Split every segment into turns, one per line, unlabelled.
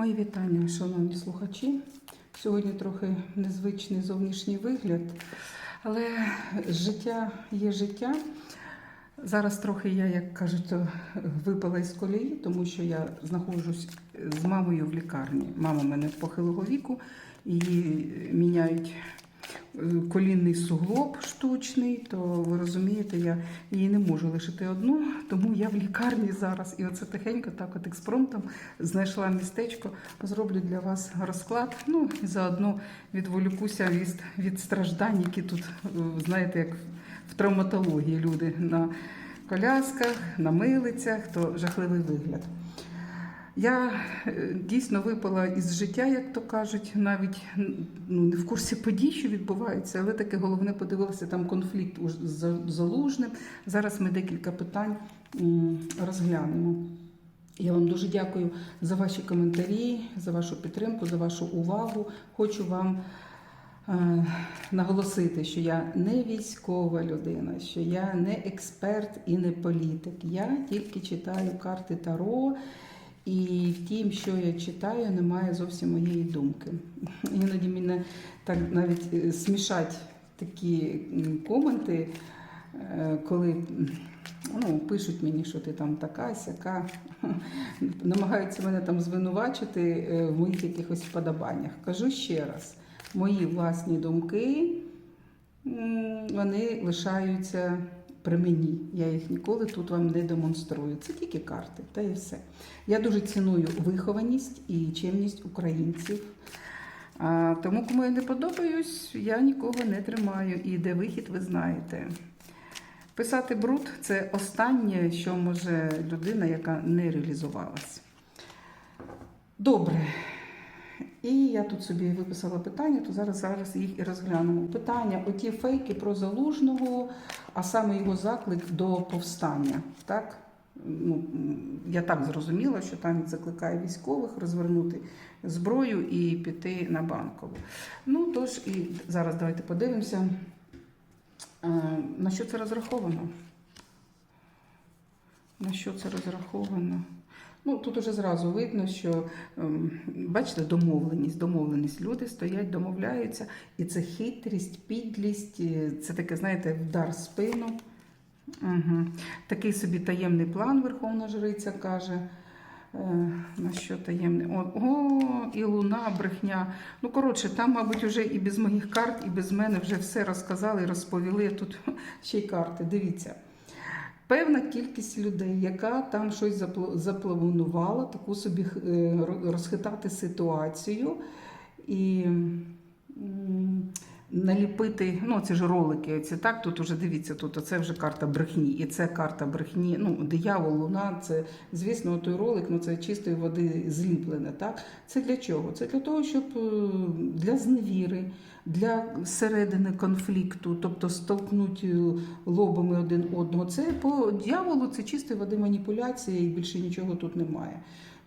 Мої вітання, шановні слухачі. Сьогодні трохи незвичний зовнішній вигляд, але життя є життя. Зараз трохи я, як кажуть, випала із колії, тому що я знаходжусь з мамою в лікарні. Мама в мене похилого віку, її міняють колінний суглоб штучний, то ви розумієте, я її не можу лишити одну, тому я в лікарні зараз. І оце тихенько, так от експромтом знайшла містечко, зроблю для вас розклад. Ну і заодно відволікуся від, від страждань, які тут, е, знаєте, як в травматології люди на колясках, на милицях, то жахливий вигляд. Я е, дійсно випала із життя, як то кажуть, навіть ну, не в курсі подій, що відбуваються, але таке головне подивилася там конфлікт з залужним. Зараз ми декілька питань розглянемо. Я вам дуже дякую за ваші коментарі, за вашу підтримку, за вашу увагу. Хочу вам е, наголосити, що я не військова людина, що я не експерт і не політик. Я тільки читаю карти Таро. І в тім, що я читаю, немає зовсім моєї думки. Іноді мене так навіть е, смішать такі коменти, е, коли ну, пишуть мені, що ти там така, сяка, намагаються мене там звинувачити е, в моїх якихось вподобаннях. Кажу ще раз, мої власні думки вони лишаються при мені. Я їх ніколи тут вам не демонструю. Це тільки карти, та і все. Я дуже ціную вихованість і чемність українців. А, тому, кому я не подобаюсь, я нікого не тримаю. І де вихід, ви знаєте. Писати бруд це останнє, що може людина, яка не реалізувалась. Добре. І я тут собі виписала питання, то зараз, зараз їх і розглянемо. Питання: оті фейки про залужного, а саме його заклик до повстання. Так? Ну, я так зрозуміла, що там закликає військових розвернути зброю і піти на банкову. Ну тож, і зараз давайте подивимося, е, на що це розраховано. На що це розраховано? Ну, тут уже зразу видно, що ем, бачите, домовленість, домовленість. Люди стоять, домовляються, і це хитрість, підлість, це таке, знаєте, вдар спину. Угу. Такий собі таємний план Верховна Жриця каже. Е, на що таємний? О, о, і луна, брехня. Ну, коротше, там, мабуть, вже і без моїх карт, і без мене вже все розказали, розповіли. Тут ще й карти. Дивіться. Певна кількість людей, яка там щось запланувала, таку собі е, розхитати ситуацію і наліпити, ну це ж ролики, це так, тут уже дивіться, тут оце вже карта брехні, і це карта брехні. Ну, диявол, луна, це, звісно, той ролик, ну це чистої води зліплене. Так? Це для чого? Це для того, щоб е, для зневіри, для середини конфлікту, тобто столкнуть е, лобами один одного. Це по дьяволу, це чистої води маніпуляція, і більше нічого тут немає.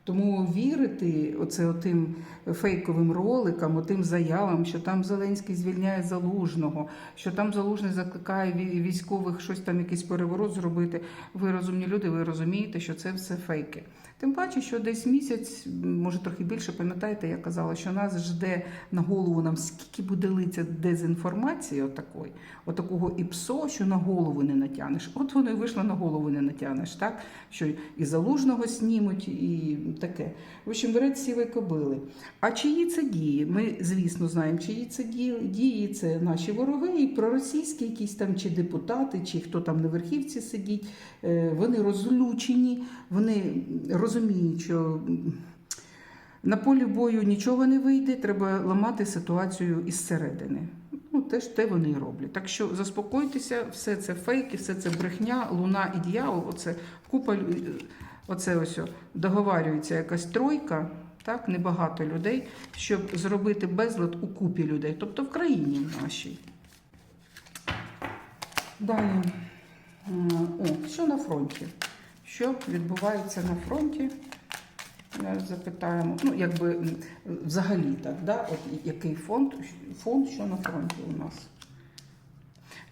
Тому вірити оце отим фейковим роликам, отим заявам, що там Зеленський звільняє залужного, що там залужний закликає військових щось там, якийсь переворот зробити. Ви розумні люди, ви розумієте, що це все фейки. Тим паче, що десь місяць, може трохи більше, пам'ятаєте, я казала, що нас жде на голову нам скільки буде литься дезінформації, отакої, отакого іпсо, що на голову не натягнеш. От воно і вийшло на голову не натягнеш, так? Що і залужного снімуть, і таке. В общем, беруть сіві кобили. А чиї це дії? Ми, звісно, знаємо, чиї це дії. Це наші вороги, і проросійські якісь там чи депутати, чи хто там на верхівці сидить. Е, Вони розлючені, вони розуміють, що на полі бою нічого не вийде, треба ламати ситуацію із середини. Ну, теж те вони і роблять. Так що заспокойтеся, все це фейки, все це брехня, луна і дьявол, оце купа оце ось договарюється якась тройка, так, небагато людей, щоб зробити безлад у купі людей, тобто в країні нашій. Далі. О, що на фронті? Що відбувається на фронті? Запитаємо. Ну, якби взагалі так, да? От який фонд, фонд, що на фронті у нас?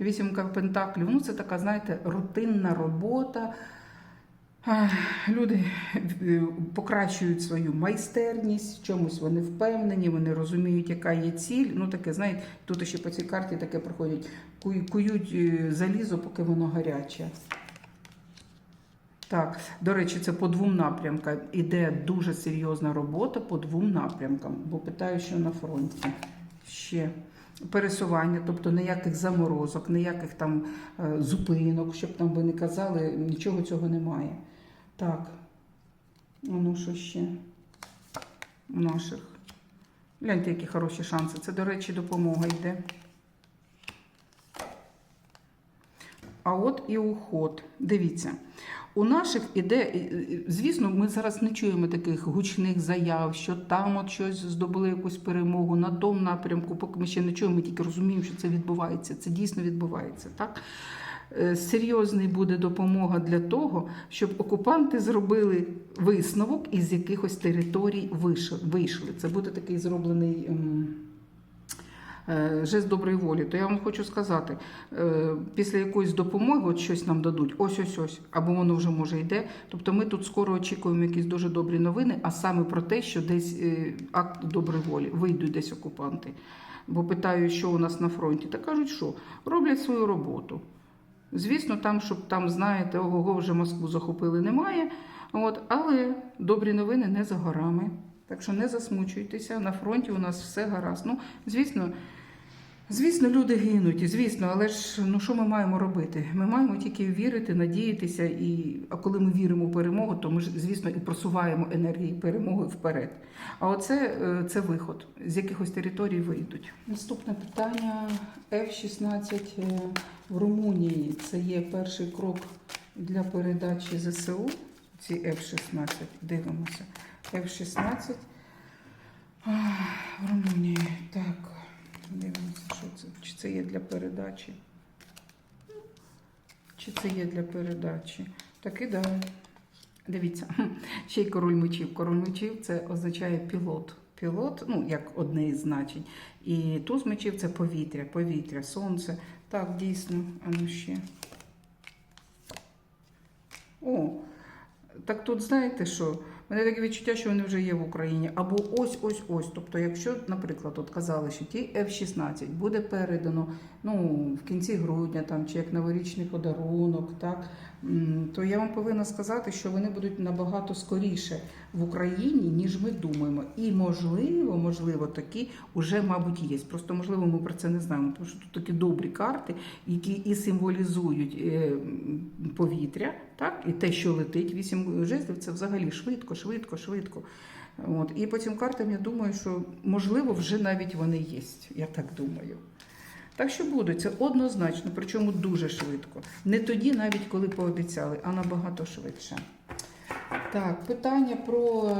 Вісімка пентаклів. Ну, це така, знаєте, рутинна робота. Люди е, покращують свою майстерність, в чомусь вони впевнені, вони розуміють, яка є ціль. Ну таке, знаєте, тут ще по цій карті таке проходять, кують е, залізо, поки воно гаряче. Так, до речі, це по двом напрямкам. Іде дуже серйозна робота по двом напрямкам, бо питаю, що на фронті ще пересування, тобто ніяких заморозок, ніяких там е, зупинок, щоб там ви не казали, нічого цього немає. Так, ну що ще у наших? Гляньте, які хороші шанси. Це, до речі, допомога йде. А от і уход. Дивіться, у наших іде, звісно, ми зараз не чуємо таких гучних заяв, що там от щось здобули якусь перемогу на тому напрямку, поки ми ще не чуємо, ми тільки розуміємо, що це відбувається. Це дійсно відбувається. Так? Е, Серйозний буде допомога для того, щоб окупанти зробили висновок із якихось територій вийшли. Це буде такий зроблений. ем, е, Жест доброї волі, то я вам хочу сказати, е, після якоїсь допомоги от щось нам дадуть, ось ось ось, або воно вже може йде. Тобто ми тут скоро очікуємо якісь дуже добрі новини, а саме про те, що десь акт доброї волі, вийдуть десь окупанти. Бо питаю, що у нас на фронті, та кажуть, що роблять свою роботу. Звісно, там, щоб там, знаєте, ого, вже Москву захопили, немає. От, але добрі новини не за горами. Так що не засмучуйтеся, на фронті у нас все гаразд. Ну, звісно, звісно, люди гинуть, звісно, але ж ну що ми маємо робити? Ми маємо тільки вірити, надіятися, і а коли ми віримо в перемогу, то ми ж, звісно, і просуваємо енергії перемоги вперед. А оце е, це виход, з якихось територій вийдуть. Наступне питання F-16 е, в Румунії. Це є перший крок для передачі ЗСУ. Ці F-16. Дивимося. F-16 а, в Румунії. Так, дивимося, що це. Чи це є для передачі? Чи це є для передачі? Так і да. Дивіться, ще й король мечів. Король мечів це означає пілот. Пілот, ну, як одне із значень. І туз мечів це повітря, повітря, сонце. Так, дійсно, а ну ще. О, так тут знаєте що? Мене таке відчуття, що вони вже є в Україні. Або ось ось ось. Тобто, якщо, наприклад, от казали, що ті F-16 буде передано ну, в кінці грудня там, чи як новорічний подарунок, так, то я вам повинна сказати, що вони будуть набагато скоріше в Україні, ніж ми думаємо. І можливо, можливо, такі вже, мабуть, є. Просто можливо, ми про це не знаємо, тому що тут такі добрі карти, які і символізують е, повітря, так, і те, що летить, вісім жезлів, це взагалі швидко, швидко, швидко. От. І по цим картам я думаю, що можливо вже навіть вони є. Я так думаю. Так що будуть, це однозначно, причому дуже швидко. Не тоді, навіть коли пообіцяли, а набагато швидше. Так, питання про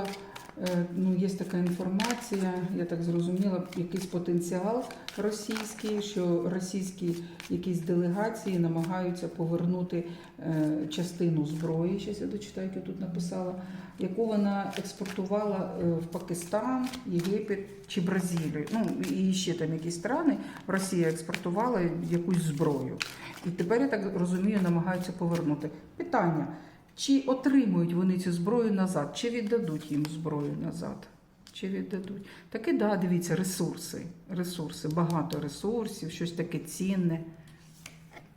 ну, є така інформація, я так зрозуміла, якийсь потенціал російський, що російські якісь делегації намагаються повернути е, частину зброї. Щас я дочитаю, як тут написала, яку вона експортувала е, в Пакистан, Єгипет чи Бразилію. Ну і ще там якісь страни. Росія експортувала якусь зброю. І тепер я так розумію, намагаються повернути. Питання. Чи отримують вони цю зброю назад, чи віддадуть їм зброю назад? Чи віддадуть? Таки, да, дивіться, ресурси. Ресурси, багато ресурсів, щось таке цінне.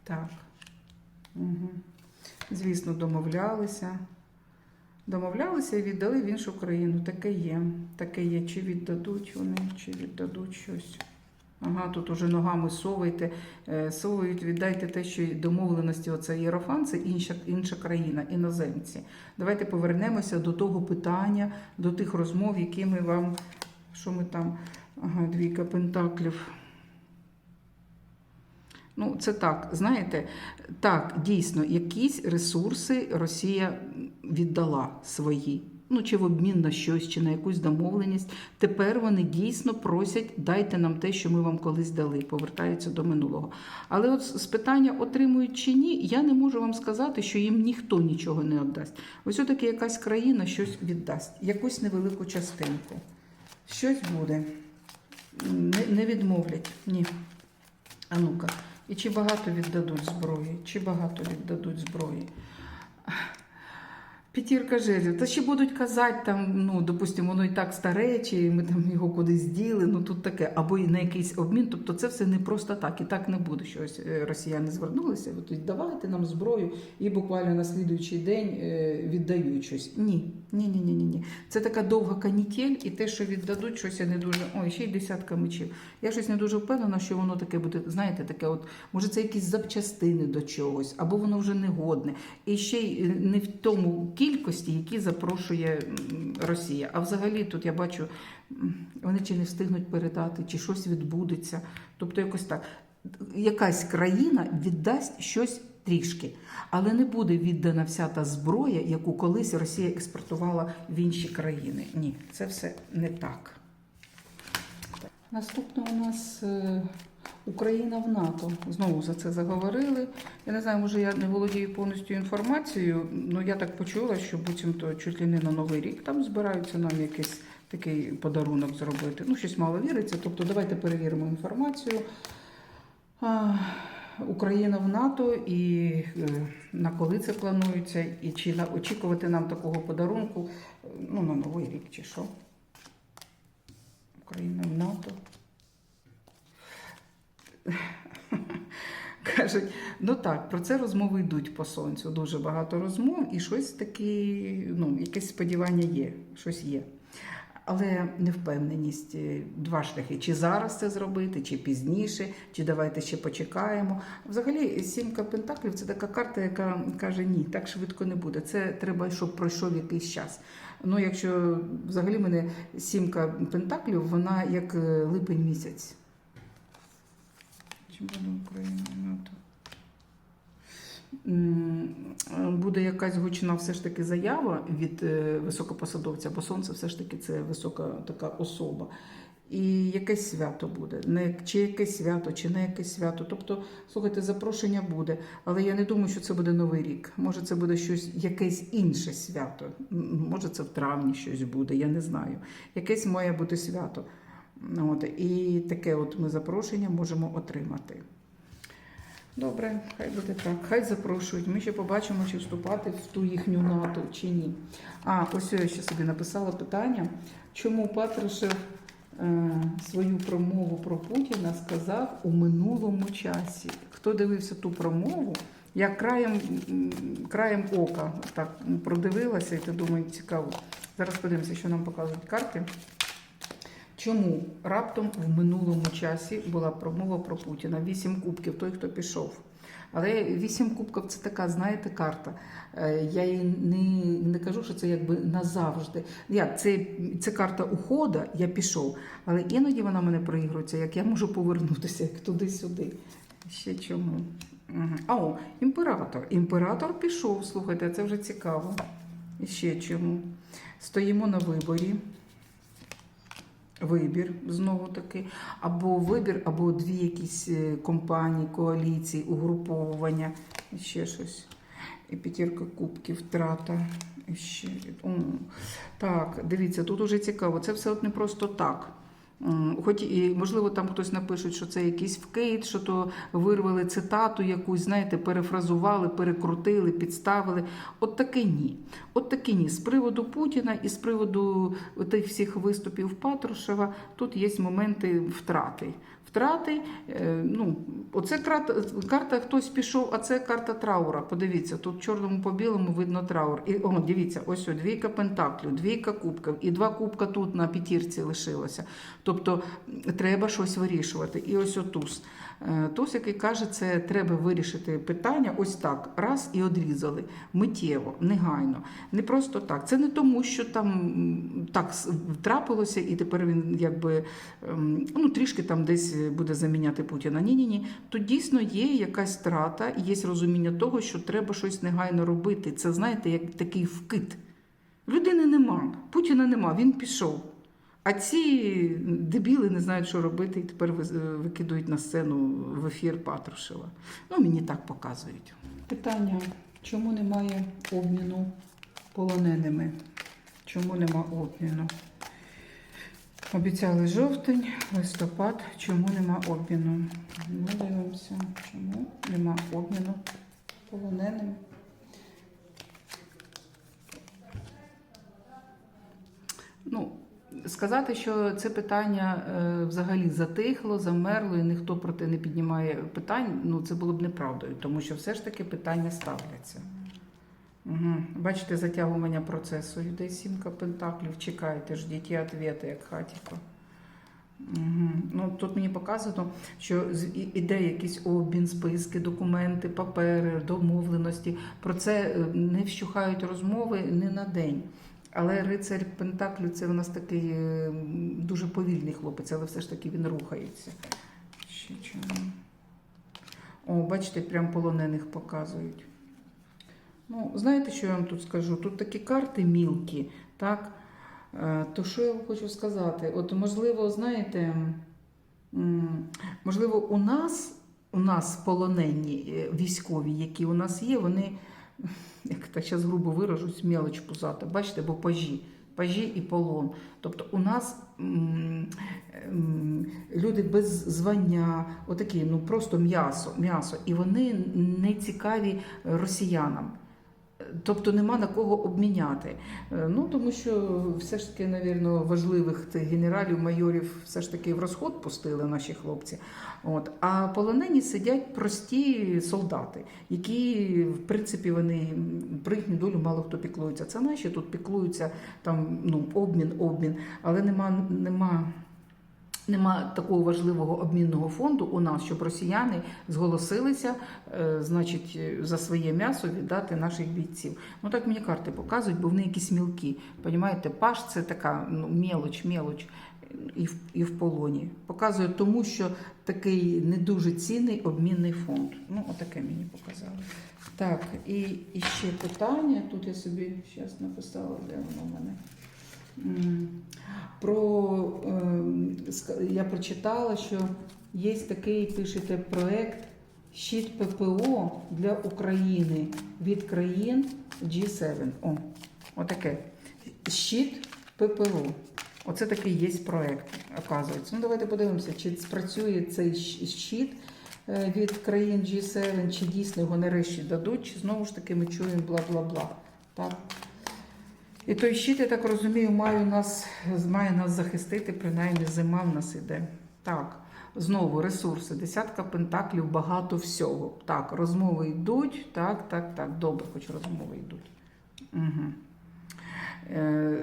Так. Угу. Звісно, домовлялися. Домовлялися і віддали в іншу країну. Таке є. Таке є. Чи віддадуть вони, чи віддадуть щось. Ага, тут уже ногами совуйте, е, совують, віддайте те, що домовленості оце Єрофан, це інша, інша країна, іноземці. Давайте повернемося до того питання, до тих розмов, які ми вам. Що ми там? Ага, двійка пентаклів. Ну, це так, знаєте, так, дійсно, якісь ресурси Росія віддала свої. Ну, чи в обмін на щось, чи на якусь домовленість. Тепер вони дійсно просять, дайте нам те, що ми вам колись дали, повертаються до минулого. Але от з питання отримують чи ні, я не можу вам сказати, що їм ніхто нічого не віддасть. Ось таки якась країна щось віддасть, якусь невелику частинку. Щось буде. Не, не відмовлять. Ні. А ну-ка. І чи багато віддадуть зброї? Чи багато віддадуть зброї? П'ятірка жезлів. Та ще будуть казати, там, ну, допустимо, воно і так старе, чи ми там його кудись діли, ну тут таке, або і на якийсь обмін. Тобто це все не просто так, і так не буде. що ось е, росіяни звернулися, от, давайте нам зброю, і буквально на слідуючий день е, віддають щось. Ні, ні, ні, ні, ні, ні. Це така довга канітель, і те, що віддадуть, щось я не дуже. Ой, ще й десятка мечів. Я щось не дуже впевнена, що воно таке буде, знаєте, таке, от, може, це якісь запчастини до чогось, або воно вже негодне. І ще й е, не в тому кількості, які запрошує Росія. А взагалі тут я бачу, вони чи не встигнуть передати, чи щось відбудеться. Тобто, якось так. Якась країна віддасть щось трішки, але не буде віддана вся та зброя, яку колись Росія експортувала в інші країни. Ні, це все не так. Наступне у нас е, Україна в НАТО. Знову за це заговорили. Я не знаю, може я не володію повністю інформацією, але я так почула, що буцімто чуть ли не на Новий рік там збираються нам якийсь такий подарунок зробити. Ну, щось мало віриться. Тобто, давайте перевіримо інформацію. А, Україна в НАТО і е, на коли це планується, і чи очікувати нам такого подарунку ну, на Новий рік чи що. Україна в НАТО. Кажуть, ну так, про це розмови йдуть по сонцю. Дуже багато розмов, і щось таке, ну, якесь сподівання є, щось є. Але невпевненість, е, два шляхи: чи зараз це зробити, чи пізніше, чи давайте ще почекаємо. Взагалі, сімка пентаклів це така карта, яка каже: ні, так швидко не буде. Це треба, щоб пройшов якийсь час. Ну, якщо взагалі мене сімка пентаклів, вона як е, липень місяць. Буде Україна НАТО? М, Буде якась гучна все ж таки заява від е, високопосадовця, бо сонце все ж таки це висока така особа. І якесь свято буде, не чи якесь свято, чи не якесь свято. Тобто, слухайте, запрошення буде, але я не думаю, що це буде новий рік. Може, це буде щось, якесь інше свято. Може, це в травні щось буде, я не знаю. Якесь має бути свято. От, і таке от ми запрошення можемо отримати. Добре, хай буде так. Хай запрошують. Ми ще побачимо, чи вступати в ту їхню НАТО чи ні. А, ось я ще собі написала питання, чому Патрушев е, свою промову про Путіна сказав у минулому часі. Хто дивився ту промову? Я краєм, краєм ока так продивилася, і ти думаю, цікаво. Зараз подивимося, що нам показують карти. Чому раптом в минулому часі була промова про Путіна? Вісім кубків, той, хто пішов. Але вісім кубків це така, знаєте, карта. Е, Я їй не, не кажу, що це якби назавжди. Як це, це карта ухода, я пішов. Але іноді вона мене проігрується, як я можу повернутися як туди-сюди. Ще чому? А о, імператор. Імператор пішов. Слухайте, це вже цікаво. Ще чому? Стоїмо на виборі вибір знову таки, або вибір, або дві якісь е, компанії, коаліції, угруповування, ще щось. І п'ятірка кубків, втрата. Ще. Так, дивіться, тут уже цікаво. Це все от не просто так. Хоч і можливо там хтось напише, що це якийсь вкид, що то вирвали цитату якусь, знаєте, перефразували, перекрутили, підставили. От таке ні. От таке ні. З приводу Путіна і з приводу тих всіх виступів Патрушева тут є моменти втрати. Втрати, е, ну, оце карта, карта хтось пішов, а це карта траура. Подивіться, тут чорному по білому видно траур. І о, дивіться, ось о, двійка пентаклів, двійка кубків, і два кубка тут на п'ятірці лишилося. Тобто треба щось вирішувати. І ось о туз. Е, який каже, це треба вирішити питання ось так, раз і одрізали. Миттєво, негайно. Не просто так. Це не тому, що там так трапилося, і тепер він якби ем, ну, трішки там десь буде заміняти Путіна. Ні, ні, ні. Тут дійсно є якась втрата, і є розуміння того, що треба щось негайно робити. Це знаєте, як такий вкид. Людини нема, Путіна нема, він пішов. А ці дебіли не знають, що робити, і тепер викидують на сцену в ефір Патрушева. Ну, мені так показують. Питання: чому немає обміну полоненими? Чому нема обміну? Обіцяли жовтень, листопад. Чому нема обміну? Ми дивимося, чому нема обміну полоненими. Сказати, що це питання е, взагалі затихло, замерло, і ніхто про те не піднімає питань, ну це було б неправдою, тому що все ж таки питання ставляться. Угу. Бачите, затягування процесу. Йде сімка пентаклів, чекайте, ждіть відповіді, як хатіко. Угу. Ну, тут мені показано, що іде якийсь обмін, списки, документи, папери, домовленості. Про це е, не вщухають розмови не на день. Але рицарь Пентаклю це у нас такий е, дуже повільний хлопець, але все ж таки він рухається. Ще чому? О, бачите, прям полонених показують. Ну, знаєте, що я вам тут скажу? Тут такі карти мілкі, так? Е, То що я вам хочу сказати? От, можливо, знаєте, можливо, у нас, у нас полонені е, військові, які у нас є, вони, як так зараз грубо виражусь, мелоч пузата. Бачите, бо пажі. Пажі і полон. Тобто у нас м, м, люди без звання, отакі, ну просто м'ясо, м'ясо, і вони не цікаві росіянам. Тобто нема на кого обміняти. Е, Ну тому що все ж таки, навірно, важливих тих генералів, майорів все ж таки в розход пустили наші хлопці. От а полонені сидять прості солдати, які в принципі вони про їхню долю мало хто піклується. Це наші тут піклуються там ну обмін, обмін, але нема нема. Нема такого важливого обмінного фонду у нас, щоб росіяни зголосилися, е, значить, за своє м'ясо віддати наших бійців. Ну так мені карти показують, бо вони якісь мілкі. Понімаєте, паш це така ну, мелоч, мелоч і в, і в полоні. Показує тому, що такий не дуже цінний обмінний фонд. Ну, отаке мені показали. Так, і, і ще питання. Тут я собі зараз написала, де воно в мене. Про ем, я прочитала, що є такий, пишете, проект Щит ППО для України від країн G7. О, отаке. Щит ППО. Оце такий є проект, оказується. Ну, давайте подивимося, чи спрацює цей щит е, від країн G7, чи дійсно його нарешті дадуть, чи знову ж таки ми чуємо бла-бла-бла. Так? І той щит, я так розумію, має нас, має нас захистити, принаймні зима в нас іде. Так, знову ресурси, десятка пентаклів, багато всього. Так, розмови йдуть. Так, так, так. Добре, хоч розмови йдуть. Угу. Е,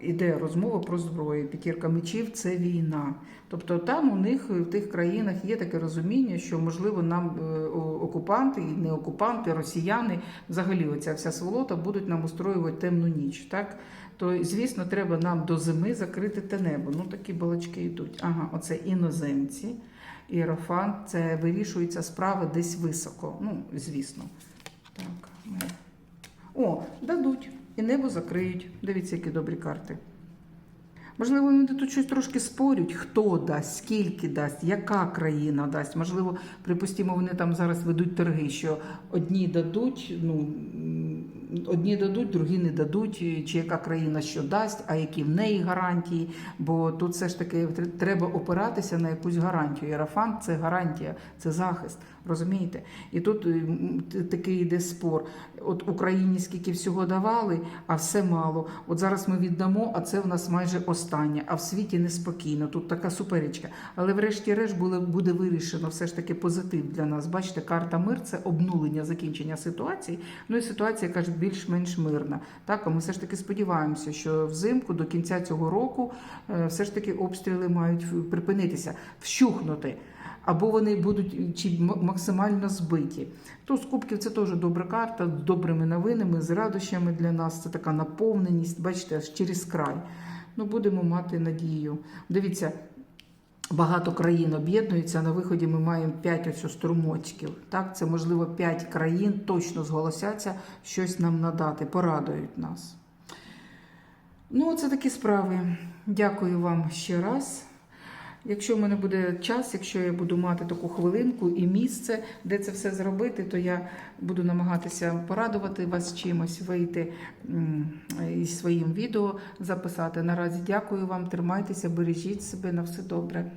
іде розмова про зброю. П'ятірка мечів це війна. Тобто там у них в тих країнах є таке розуміння, що можливо нам е, окупанти і не окупанти, росіяни, взагалі оця вся сволота будуть нам устроювати темну ніч. Так? То, звісно, треба нам до зими закрити те небо. Ну такі балачки йдуть. Ага, оце іноземці. Іерофант, це вирішується справа десь високо. Ну, звісно. Так. О, дадуть. І небо закриють. Дивіться, які добрі карти. Можливо, вони тут щось трошки спорять, хто дасть, скільки дасть, яка країна дасть. Можливо, припустимо, вони там зараз ведуть торги, що одні дадуть, ну одні дадуть, другі не дадуть, чи яка країна що дасть, а які в неї гарантії. Бо тут все ж таки треба опиратися на якусь гарантію. Єрафант це гарантія, це захист. Розумієте? І тут такий йде спор. От Україні скільки всього давали, а все мало. От зараз ми віддамо, а це в нас майже останнє. А в світі неспокійно. Тут така суперечка. Але врешті-решт буде вирішено все ж таки позитив для нас. Бачите, карта мир це обнулення закінчення ситуації. Ну і ситуація каже більш-менш мирна. Так, а ми все ж таки сподіваємося, що взимку до кінця цього року е, все ж таки обстріли мають припинитися, вщухнути. Або вони будуть чи максимально збиті. То з кубків це теж добра карта, з добрими новинами, з радощами для нас. Це така наповненість, бачите, аж через край. Ну, будемо мати надію. Дивіться, багато країн об'єднуються. На виході ми маємо 5 ось струмочків. Так, це можливо 5 країн точно зголосяться щось нам надати, порадують нас. Ну, це такі справи. Дякую вам ще раз. Якщо в мене буде час, якщо я буду мати таку хвилинку і місце, де це все зробити, то я буду намагатися порадувати вас чимось, вийти із своїм відео записати. Наразі дякую вам, тримайтеся, бережіть себе на все добре.